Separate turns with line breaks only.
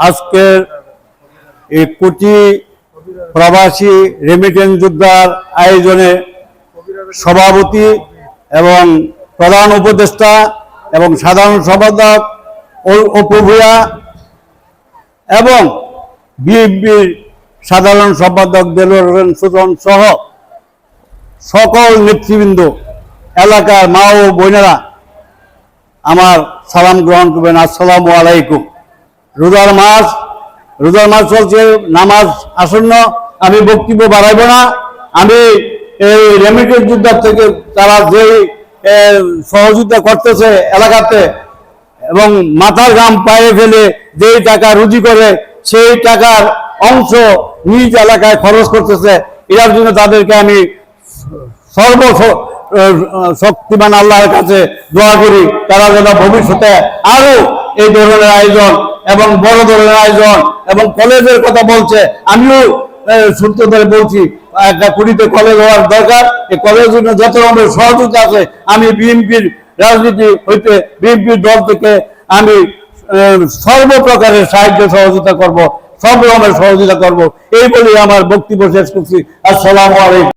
আজকের এই কোটি প্রবাসী রেমিটেন্স যোদ্ধার আয়োজনে সভাপতি এবং প্রধান উপদেষ্টা এবং সাধারণ সম্পাদক অপুভূয়া এবং বিএনপির সাধারণ সম্পাদক হোসেন সুজন সহ সকল নেতৃবৃন্দ, এলাকার মা ও বোনেরা আমার সালাম গ্রহণ করবেন। আসসালামু আলাইকুম। রোজার মাস রোজার মাস চলছে, নামাজ আসন্ন, আমি বক্তব্য বাড়াইব না। আমি এই রেমিটেন্স যোদ্ধার থেকে তারা যে সহযোগিতা করতেছে এলাকাতে এবং মাথার ঘাম পায়ে ফেলে যেই টাকা রুজি করে, সেই টাকার অংশ নিজ এলাকায় খরচ করতেছে, এটার জন্য তাদেরকে আমি সর্ব শক্তিমান আল্লাহর কাছে দোয়া করি, তারা যেন ভবিষ্যতে আরও এই ধরনের আয়োজন এবং বড় ধরনের আয়োজন এবং কলেজের কথা বলছে। আমিও সূত্র ধরে বলছি, একটা কুড়িতে কলেজ হওয়ার দরকার। এই কলেজের জন্য যত আমাদের সহযোগিতা আছে, আমি বিএনপির রাজনীতি হইতে বিএনপির দল থেকে আমি সর্বপ্রকারের সাহায্য সহযোগিতা করব, সব রকমের সহযোগিতা করব। এই বলে আমার বক্তব্য শেষ করছি। আসসালামু আলাইকুম।